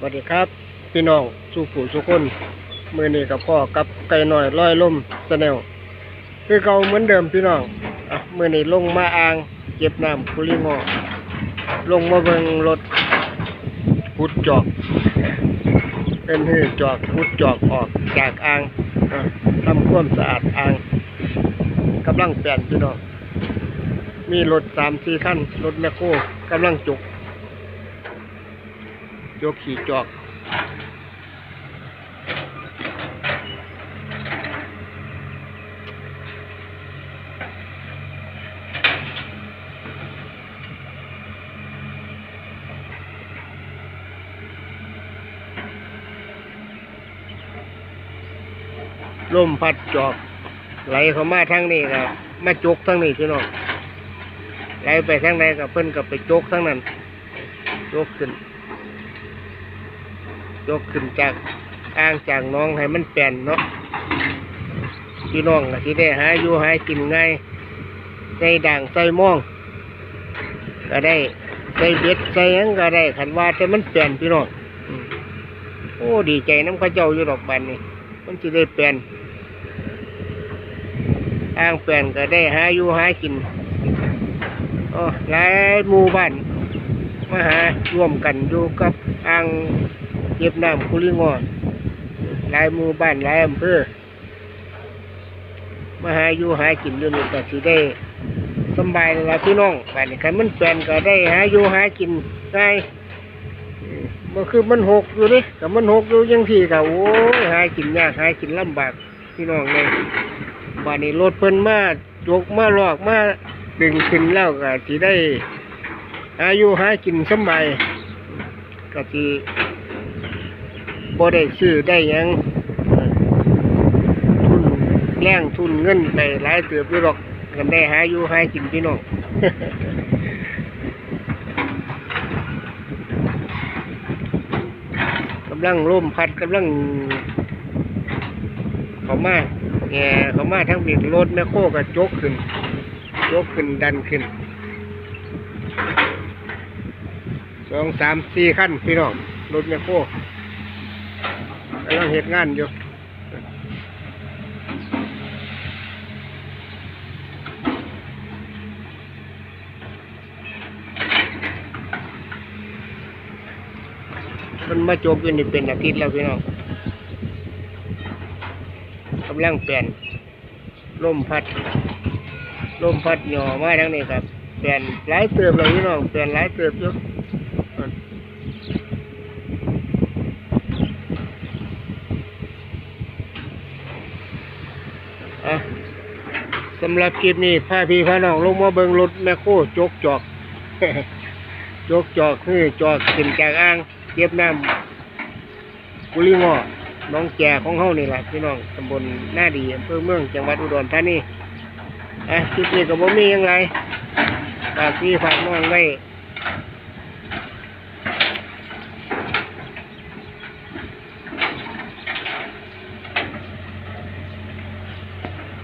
สวัสดีครับ พี่น้องสู่ผู้สุคนมือนี้กับพ่อกับไก่หน่อยร้อยล่มสแนลคือเก่าเหมือนเดิมพี่น้องอมือนี้ลงมาอ่าง เก็บน้ำคุริงอลงมาเบิงรถพุดจอก เป็นหือจอกพุดจอกออกจากอ่างทำความสะอาดอ่างกำลังแปลนพี่น้องมีรถสามสี่คันรถแมคโครกำลังจุก ยกขี่จอกลมพัดจอกไหลเข้ามาทางนี้ครับมาจกทางนี้พี่น้องไหลไปทางไหนกับเพิ่นกับไปจกทางนั้นจกขึ้น ยกขึ้นจากอ่างจากหน้องให้มันแป่นเนาะพี่น้องก็ที่ได้หาอยู่หากินง่ายใส่ด่างใส่หม่อง ก็ได้ใส่เบ็ดใส่หยังก็ได้ขันว่าแต่มันแป่นพี่น้องอืมโอ้ดีใจน้ำเข้าเจ้าอยู่ดอกบันนี่มันจะได้แป่นอ่างแป่นก็ได้หาอยู่หากินอ๋อหลายหมู่บ้านมาหาร่วมกันอยู่กับอ่าง เก็บน้ำคุลิงอนหลายหมู่บ้านหลายอำเภอมาหาอยู่หากินอยู่นี่ก็สิได้สบายละพี่น้องบ้านนี้คันมันแปนก็ได้หาอยู่หากินง่ายบ่คือมันหกอยู่เดิแต่มันหกอยู่ยังที่ก็โอ้ยหากินยากหากินลำบากพี่น้องเลยบ้านนี้รถเพิ่นมาจกมาลอกมาดึงขึ้นแล้วก็สิได้หายู่หากินสบายก็สิ บ่ได้ซื้อได้ยังเอ่อทุนแรงทุนเงินไปหลายเติบอยู่หรอกกันได้หาอยู่หากินพี่น้องกำลังร่มพัดกำลังเขามาแง่เขามาทั้งบิดรถแมคโครก็จกขึ้นจกขึ้นดันขึ้นสองสามสี่ขั้นพี่น้องรถแมคโค กำลังเหตุงานอยู่มันมาจกอยู่นี่เป็นอาทิตย์แล้วพี่น้องกำลังเปลี่ยนลมพัดลมพัดหย่อมาทั้งนี้ครับเปลี่ยนหลายเติบเลยพี่น้องเปลี่ยนหลายเติบอยู่อะสำหรับคลิปนี้พาพี่พาน้องลงมาเบิงรถแมคโครจกจอก จกจอกคือจอกขึ้นจากอ่างเก็บน้ำกุลิงอน้องแก่ของเฮานี่แหละพี่น้องตำบลหน้าดีอำเภอเมืองจังหวัดอุดรธานีอะคลิปนี้ก็บ่มียังไงฝากพี่ฝากน้องไว้